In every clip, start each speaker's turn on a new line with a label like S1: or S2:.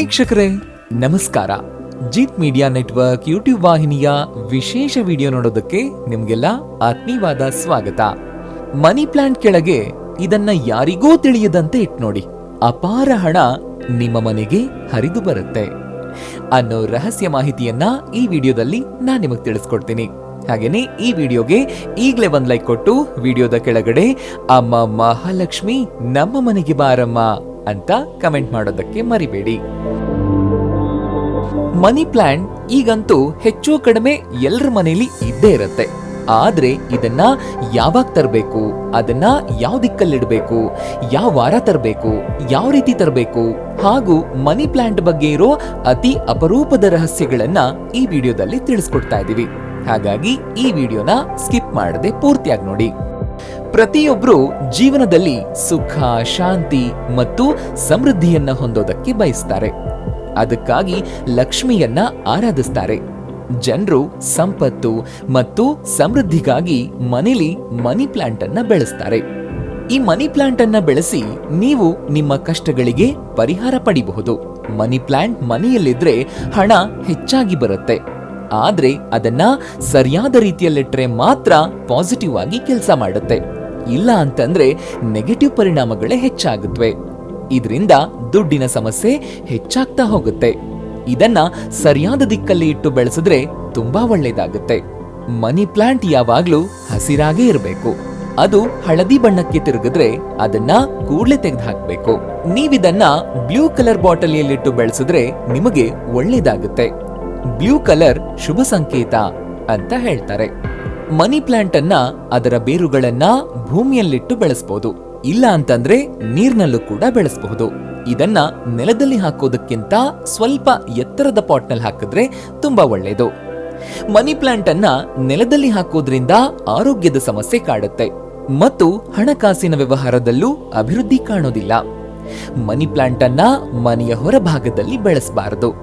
S1: ವೀಕ್ಷಕರೇ, ನಮಸ್ಕಾರ. Jeet media network YouTube ವಾಹಿನಿಯ ವಿಶೇಷ ವಿಡಿಯೋ ನೋಡೋದಕ್ಕೆ ನಿಮ್ಗೆಲ್ಲ ಆತ್ಮೀಯವಾದ ಸ್ವಾಗತ. ಮನಿ ಪ್ಲಾಂಟ್ ಕೆಳಗೆ ಇದನ್ನ ಯಾರಿಗೂ ತಿಳಿಯದಂತೆ ಇಟ್ ನೋಡಿ. ಅಪಾರ ಹಣ ನಿಮ್ಮ ಮನೆಗೆ ಹರಿದು ಬರುತ್ತೆ. ಅನ್ನೋ ರಹಸ್ಯ ಮಾಹಿತಿಯನ್ನ ಈ ವಿಡಿಯೋದಲ್ಲಿ ನಾನು ನಿಮಗೆ ತಿಳಿಸ್ಕೊಡ್ತೀನಿ. ಹಾಗೇನೆ ಈ ವಿಡಿಯೋಗೆ ಈಗಲೇ ಒಂದ್ ಲೈಕ್ ಕೊಟ್ಟು ವಿಡಿಯೋದ ಕೆಳಗಡೆ ಅಮ್ಮ ಮಹಾಲಕ್ಷ್ಮಿ ನಮ್ಮ ಮನೆಗೆ ಬಾರಮ್ಮ. ಅಂತ ಕಮೆಂಟ್ ಮಾಡೋದಕ್ಕೆ ಮರಿಬೇಡಿ. ಮನಿ ಪ್ಲಾಂಟ್ ಈಗಂತೂ ಹೆಚ್ಚು ಕಡಿಮೆ ಎಲ್ಲರ ಮನೆಯಲ್ಲಿ ಇದ್ದೇ ಇರುತ್ತೆ. ಆದ್ರೆ ಇದನ್ನ ಯಾವಾಗ ತರಬೇಕು? ಅದನ್ನ ಯಾವ ದಿಕ್ಕಲ್ಲಿಡಬೇಕು? ಯಾವ ವಾರ ತರಬೇಕು? ಯಾವ ರೀತಿ ತರಬೇಕು? ಹಾಗೂ ಮನಿ ಪ್ಲಾಂಟ್ ಬಗ್ಗೆ ಇರೋ ಅತಿ ಅಪರೂಪದ ರಹಸ್ಯಗಳನ್ನ ಈ ವಿಡಿಯೋದಲ್ಲಿ ತಿಳಿಸ್ಕೊಡ್ತಾ ಇದ್ದೀವಿ ಹಾಗಾಗಿ ಈ ವಿಡಿಯೋನ ಸ್ಕಿಪ್ ಮಾಡದೆ ಪೂರ್ತಿಯಾಗಿ ನೋಡಿ. ಪ್ರತಿಯೊಬ್ರು ಜೀವನದಲ್ಲಿ ಸುಖ, ಶಾಂತಿ ಮತ್ತು ಸಮೃದ್ಧಿಯನ್ನ ಹೊಂದೋದಕ್ಕೆ ಬಯಸ್ತಾರೆ. ಅದಕ್ಕಾಗಿ ಲಕ್ಷ್ಮಿಯನ್ನ ಆರಾಧಿಸ್ತಾರೆ. ಜನರು ಸಂಪತ್ತು ಮತ್ತು ಸಮೃದ್ಧಿಗಾಗಿ ಮನೇಲಿ ಮನಿ ಪ್ಲಾಂಟ್ ಅನ್ನ ಬೆಳೆಸ್ತಾರೆ. ಈ ಮನಿ ಪ್ಲಾಂಟ್ ಅನ್ನ ಬೆಳೆಸಿ ನೀವು ನಿಮ್ಮ ಕಷ್ಟಗಳಿಗೆ ಪರಿಹಾರ ಪಡಿಬಹುದು. ಮನಿ ಪ್ಲಾಂಟ್ ಮನೆಯಲ್ಲಿದ್ರೆ ಹಣ ಹೆಚ್ಚಾಗಿ ಬರುತ್ತೆ. ಆದ್ರೆ ಅದನ್ನ ಸರಿಯಾದ ರೀತಿಯಲ್ಲಿಟ್ರೆ ಮಾತ್ರ ಪಾಸಿಟಿವ್ ಆಗಿ ಕೆಲಸ ಮಾಡುತ್ತೆ. ಇಲ್ಲ ಅಂತಂದ್ರೆ ನೆಗೆಟಿವ್ ಪರಿಣಾಮಗಳೇ ಹೆಚ್ಚಾಗುತ್ತವೆ ಇದರಿಂದ ದುಡ್ಡಿನ ಸಮಸ್ಯೆ ಹೆಚ್ಚಾಗ್ತಾ ಹೋಗುತ್ತೆ. ಇದನ್ನ ಸರಿಯಾದ ದಿಕ್ಕಲ್ಲಿ ಇಟ್ಟು ಬೆಳೆಸಿದ್ರೆ ತುಂಬಾ ಒಳ್ಳೇದಾಗುತ್ತೆ. ಮನಿ ಪ್ಲಾಂಟ್ ಯಾವಾಗ್ಲೂ ಹಸಿರಾಗೇ ಇರಬೇಕು. ಅದು ಹಳದಿ ಬಣ್ಣಕ್ಕೆ ತಿರುಗಿದ್ರೆ ಅದನ್ನ ಕೂಡಲೇ ತೆಗೆದು ಹಾಕಬೇಕು ನೀವಿದನ್ನ ಬ್ಲೂ ಕಲರ್ ಬಾಟಲಿಯಲ್ಲಿಟ್ಟು ಬೆಳೆಸಿದ್ರೆ ನಿಮಗೆ ಒಳ್ಳೇದಾಗುತ್ತೆ. ಬ್ಲೂ ಕಲರ್ ಶುಭ ಸಂಕೇತ ಅಂತ ಹೇಳ್ತಾರೆ. ಮನಿ ಪ್ಲಾಂಟ್ ಅನ್ನ ಅದರ ಬೇರುಗಳನ್ನ ಭೂಮಿಯಲ್ಲಿಟ್ಟು ಬೆಳೆಸಬಹುದು ಇಲ್ಲ ಅಂತಂದ್ರೆ ನೀರ್ನಲ್ಲೂ ಕೂಡ ಬೆಳೆಸಬಹುದು. ಇದನ್ನ ನೆಲದಲ್ಲಿ ಹಾಕೋದಕ್ಕಿಂತ ಸ್ವಲ್ಪ ಎತ್ತರದ ಪಾಟ್ನಲ್ಲಿ ಹಾಕಿದ್ರೆ ತುಂಬಾ ಒಳ್ಳೆಯದು ಮನಿ ಪ್ಲಾಂಟ್ ಅನ್ನ ನೆಲದಲ್ಲಿ ಹಾಕೋದ್ರಿಂದ ಆರೋಗ್ಯದ ಸಮಸ್ಯೆ ಕಾಡುತ್ತೆ. ಮತ್ತು ಹಣಕಾಸಿನ ವ್ಯವಹಾರದಲ್ಲೂ ಅಭಿವೃದ್ಧಿ ಕಾಣೋದಿಲ್ಲ. ಮನಿ ಪ್ಲಾಂಟ್ ಅನ್ನ ಮನೆಯ ಹೊರಭಾಗದಲ್ಲಿ ಬೆಳೆಸಬಾರದು.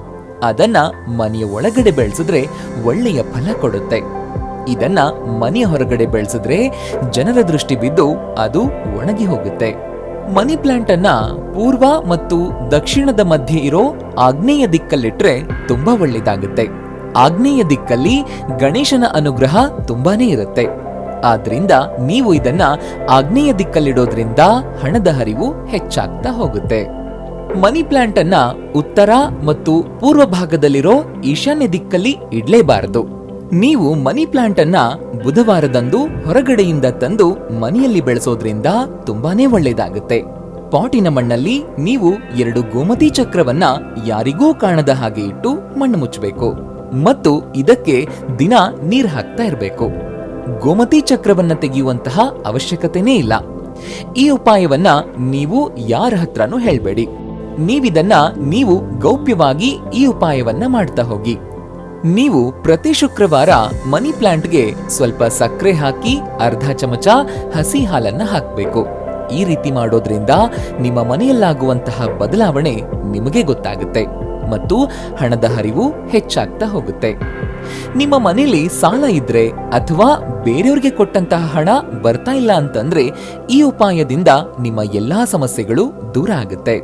S1: ಅದನ್ನ ಮನೆಯ ಒಳಗಡೆ ಬೆಳೆಸಿದ್ರೆ ಒಳ್ಳೆಯ ಫಲ ಕೊಡುತ್ತೆ. ಇದನ್ನ ಮನೆಯ ಹೊರಗಡೆ ಬೆಳೆಸಿದ್ರೆ ಜನರ ದೃಷ್ಟಿ ಬಿದ್ದು ಅದು ಒಣಗಿ ಹೋಗುತ್ತೆ. ಮನಿ ಪ್ಲಾಂಟ್ ಅನ್ನ ಪೂರ್ವ ಮತ್ತು ದಕ್ಷಿಣದ ಮಧ್ಯೆ ಇರೋ ಆಗ್ನೇಯ ದಿಕ್ಕಲ್ಲಿಟ್ರೆ ತುಂಬಾ ಒಳ್ಳೇದಾಗುತ್ತೆ. ಆಗ್ನೇಯ ದಿಕ್ಕಲ್ಲಿ ಗಣೇಶನ ಅನುಗ್ರಹ ತುಂಬಾನೇ ಇರುತ್ತೆ. ಆದ್ರಿಂದ ನೀವು ಇದನ್ನ ಆಗ್ನೇಯ ದಿಕ್ಕಲ್ಲಿಡೋದ್ರಿಂದ ಹಣದ ಹರಿವು ಹೆಚ್ಚಾಗ್ತಾ ಹೋಗುತ್ತೆ. ಮನಿ ಪ್ಲಾಂಟ್ ಅನ್ನ ಉತ್ತರ ಮತ್ತು ಪೂರ್ವ ಭಾಗದಲ್ಲಿರೋ ಈಶಾನ್ಯ ದಿಕ್ಕಲ್ಲಿ ಇಡ್ಲೇಬಾರದು. ನೀವು ಮನಿ ಪ್ಲಾಂಟ್ ಅನ್ನ ಬುಧವಾರದಂದು ಹೊರಗಡೆಯಿಂದ ತಂದು ಮನೆಯಲ್ಲಿ ಬೆಳೆಸೋದ್ರಿಂದ ತುಂಬಾನೇ ಒಳ್ಳೇದಾಗುತ್ತೆ. ಪಾಟಿನ ಮಣ್ಣಲ್ಲಿ ನೀವು ಎರಡು ಗೋಮತಿ ಚಕ್ರವನ್ನ ಯಾರಿಗೂ ಕಾಣದ ಹಾಗೆ ಇಟ್ಟು ಮಣ್ಣು ಮುಚ್ಚಬೇಕು. ಮತ್ತು ಇದಕ್ಕೆ ದಿನ ನೀರ್ ಹಾಕ್ತಾ ಇರಬೇಕು. ಗೋಮತಿ ಚಕ್ರವನ್ನ ತೆಗೆಯುವಂತಹ ಅವಶ್ಯಕತೆನೇ ಇಲ್ಲ. ಈ ಉಪಾಯವನ್ನ ನೀವು ಯಾರ ಹತ್ರನೂ ಹೇಳಬೇಡಿ. ನೀವಿದನ್ನ ನೀವು ಗೌಪ್ಯವಾಗಿ ಈ ಉಪಾಯವನ್ನ ಮಾಡ್ತಾ ಹೋಗಿ. ನೀವು ಪ್ರತಿ ಶುಕ್ರವಾರ ಮನಿ ಪ್ಲಾಂಟ್ಗೆ ಸ್ವಲ್ಪ ಸಕ್ಕರೆ ಹಾಕಿ, ಅರ್ಧ ಚಮಚ ಹಸಿ ಹಾಲನ್ನು ಹಾಕಬೇಕು. ಈ ರೀತಿ ಮಾಡೋದ್ರಿಂದ ನಿಮ್ಮ ಮನೆಯಲ್ಲಾಗುವಂತಹ ಬದಲಾವಣೆ ನಿಮಗೆ ಗೊತ್ತಾಗುತ್ತೆ ಮತ್ತು ಹಣದ ಹರಿವು ಹೆಚ್ಚಾಗ್ತಾ ಹೋಗುತ್ತೆ. ನಿಮ್ಮ ಮನೆಯಲ್ಲಿ ಸಾಲ ಇದ್ರೆ ಅಥವಾ ಬೇರೆಯವ್ರಿಗೆ ಕೊಟ್ಟಂತಹ ಹಣ ಬರ್ತಾ ಇಲ್ಲ ಅಂತಂದ್ರೆ ಈ ಉಪಾಯದಿಂದ ನಿಮ್ಮ ಎಲ್ಲಾ ಸಮಸ್ಯೆಗಳು ದೂರ ಆಗುತ್ತೆ.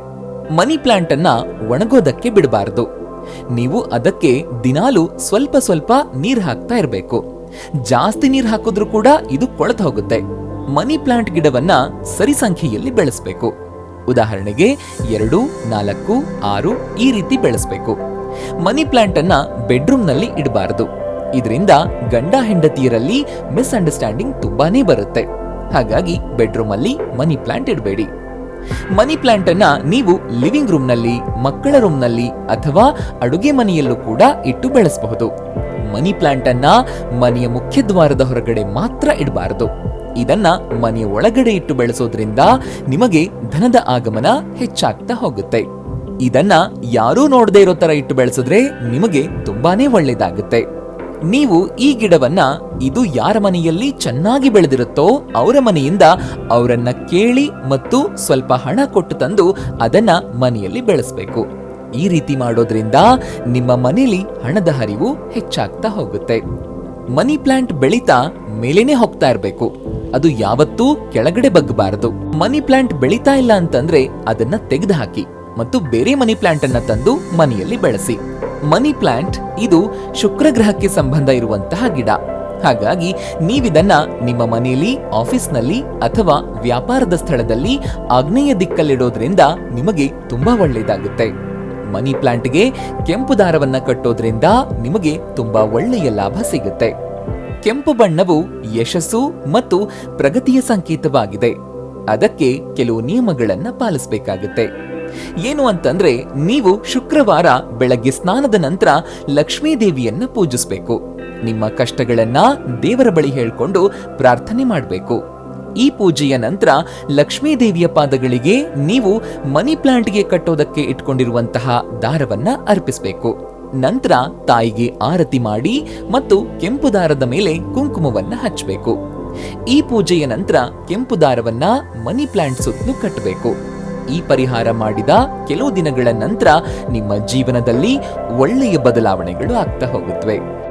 S1: ಮನಿ ಪ್ಲಾಂಟ್ ಅನ್ನ ಒಣಗೋದಕ್ಕೆ ಬಿಡಬಾರದು. ನೀವು ಅದಕ್ಕೆ ದಿನಾಲು ಸ್ವಲ್ಪ ಸ್ವಲ್ಪ ನೀರ್ ಹಾಕ್ತಾ ಇರಬೇಕು. ಜಾಸ್ತಿ ನೀರ್ ಹಾಕಿದ್ರೂ ಕೂಡ ಇದು ಕೊಳತು ಹೋಗುತ್ತೆ. ಮನಿ ಪ್ಲಾಂಟ್ ಗಿಡವನ್ನ ಸರಿ ಸಂಖ್ಯೆಯಲ್ಲಿ ಬೆಳೆಸಬೇಕು. ಉದಾಹರಣೆಗೆ ಎರಡು, ನಾಲ್ಕು, ಆರು ಈ ರೀತಿ ಬೆಳೆಸಬೇಕು. ಮನಿ ಪ್ಲಾಂಟ್ ಅನ್ನ ಬೆಡ್ರೂಮ್ನಲ್ಲಿ ಇಡಬಾರದು. ಇದರಿಂದ ಗಂಡ ಹೆಂಡತಿಯರಲ್ಲಿ ಮಿಸ್ಅಂಡರ್ಸ್ಟ್ಯಾಂಡಿಂಗ್ ತುಂಬಾನೇ ಬರುತ್ತೆ. ಹಾಗಾಗಿ ಬೆಡ್ರೂಮ್ ಅಲ್ಲಿ ಮನಿ ಪ್ಲಾಂಟ್ ಇಡಬೇಡಿ. ಮನಿ ಪ್ಲಾಂಟ್ ಅನ್ನ ನೀವು ಲಿವಿಂಗ್ ರೂಮ್ನಲ್ಲಿ ಮಕ್ಕಳ ರೂಮ್ನಲ್ಲಿ ಅಥವಾ ಅಡುಗೆ ಮನೆಯಲ್ಲೂ ಕೂಡ ಇಟ್ಟು ಬೆಳೆಸಬಹುದು. ಮನಿ ಪ್ಲಾಂಟ್ ಅನ್ನ ಮನೆಯ ಮುಖ್ಯ ದ್ವಾರದ ಹೊರಗಡೆ ಮಾತ್ರ ಇಡಬಾರದು. ಇದನ್ನ ಮನೆಯ ಒಳಗಡೆ ಇಟ್ಟು ಬೆಳೆಸೋದ್ರಿಂದ ನಿಮಗೆ ಧನದ ಆಗಮನ ಹೆಚ್ಚಾಗ್ತಾ ಹೋಗುತ್ತೆ. ಇದನ್ನ ಯಾರೂ ನೋಡದೇ ಇರೋ ತರ ಇಟ್ಟು ಬೆಳೆಸಿದ್ರೆ ನಿಮಗೆ ತುಂಬಾನೇ ಒಳ್ಳೇದಾಗುತ್ತೆ. ನೀವು ಈ ಗಿಡವನ್ನ ಇದು ಯಾರ ಮನೆಯಲ್ಲಿ ಚೆನ್ನಾಗಿ ಬೆಳೆದಿರುತ್ತೋ ಅವರ ಮನೆಯಿಂದ ಅವರನ್ನ ಕೇಳಿ ಮತ್ತು ಸ್ವಲ್ಪ ಹಣ ಕೊಟ್ಟು ತಂದು ಅದನ್ನ ಮನೆಯಲ್ಲಿ ಬೆಳೆಸಬೇಕು. ಈ ರೀತಿ ಮಾಡೋದ್ರಿಂದ ನಿಮ್ಮ ಮನೆಯಲ್ಲಿ ಹಣದ ಹರಿವು ಹೆಚ್ಚಾಗ್ತಾ ಹೋಗುತ್ತೆ. ಮನಿ ಪ್ಲಾಂಟ್ ಬೆಳೀತಾ ಮೇಲೇನೆ ಹೋಗ್ತಾ ಇರಬೇಕು. ಅದು ಯಾವತ್ತೂ ಕೆಳಗಡೆ ಬಗ್ಗಬಾರದು. ಮನಿ ಪ್ಲಾಂಟ್ ಬೆಳೀತಾ ಇಲ್ಲ ಅಂತಂದ್ರೆ ಅದನ್ನ ತೆಗೆದು ಹಾಕಿ ಮತ್ತು ಬೇರೆ ಮನಿ ಪ್ಲಾಂಟ್ ಅನ್ನ ತಂದು ಮನೆಯಲ್ಲಿ ಬೆಳೆಸಿ. ಮನಿ ಪ್ಲಾಂಟ್ ಇದು ಶುಕ್ರ ಗ್ರಹಕ್ಕೆ ಸಂಬಂಧ ಇರುವಂತಹ ಗಿಡ. ಹಾಗಾಗಿ ನೀವಿದನ್ನ ನಿಮ್ಮ ಮನೆಯಲ್ಲಿ, ಆಫೀಸ್ನಲ್ಲಿ ಅಥವಾ ವ್ಯಾಪಾರದ ಸ್ಥಳದಲ್ಲಿ ಆಗ್ನೇಯ ದಿಕ್ಕಲ್ಲಿಡೋದ್ರಿಂದ ನಿಮಗೆ ತುಂಬಾ ಒಳ್ಳೆಯದಾಗುತ್ತೆ. ಮನಿ ಪ್ಲಾಂಟ್ಗೆ ಕೆಂಪು ದಾರವನ್ನ ಕಟ್ಟೋದ್ರಿಂದ ನಿಮಗೆ ತುಂಬಾ ಒಳ್ಳೆಯ ಲಾಭ ಸಿಗುತ್ತೆ. ಕೆಂಪು ಬಣ್ಣವು ಯಶಸ್ಸು ಮತ್ತು ಪ್ರಗತಿಯ ಸಂಕೇತವಾಗಿದೆ. ಅದಕ್ಕೆ ಕೆಲವು ನಿಯಮಗಳನ್ನು ಪಾಲಿಸಬೇಕಾಗುತ್ತೆ. ಏನು ಅಂತಂದ್ರೆ, ನೀವು ಶುಕ್ರವಾರ ಬೆಳಗ್ಗೆ ಸ್ನಾನದ ನಂತರ ಲಕ್ಷ್ಮೀ ದೇವಿಯನ್ನ ಪೂಜಿಸಬೇಕು. ನಿಮ್ಮ ಕಷ್ಟಗಳನ್ನ ದೇವರ ಬಳಿ ಹೇಳ್ಕೊಂಡು ಪ್ರಾರ್ಥನೆ ಮಾಡಬೇಕು. ಈ ಪೂಜೆಯ ನಂತರ ಲಕ್ಷ್ಮೀ ದೇವಿಯ ಪಾದಗಳಿಗೆ ನೀವು ಮನಿ ಪ್ಲಾಂಟ್ಗೆ ಕಟ್ಟೋದಕ್ಕೆ ಇಟ್ಕೊಂಡಿರುವಂತಹ ದಾರವನ್ನ ಅರ್ಪಿಸಬೇಕು. ನಂತರ ತಾಯಿಗೆ ಆರತಿ ಮಾಡಿ ಮತ್ತು ಕೆಂಪು ದಾರದ ಮೇಲೆ ಕುಂಕುಮವನ್ನ ಹಚ್ಚಬೇಕು ಈ ಪೂಜೆಯ ನಂತರ ಕೆಂಪು ದಾರವನ್ನ ಮನಿ ಪ್ಲಾಂಟ್ ಸುತ್ತಲೂ ಕಟ್ಟಬೇಕು. ಈ ಪರಿಹಾರ ಮಾಡಿದ ಕೆಲವು ದಿನಗಳ ನಂತರ ನಿಮ್ಮ ಜೀವನದಲ್ಲಿ ಒಳ್ಳೆಯ ಬದಲಾವಣೆಗಳು ಆಗ್ತಾ ಹೋಗುತ್ತವೆ.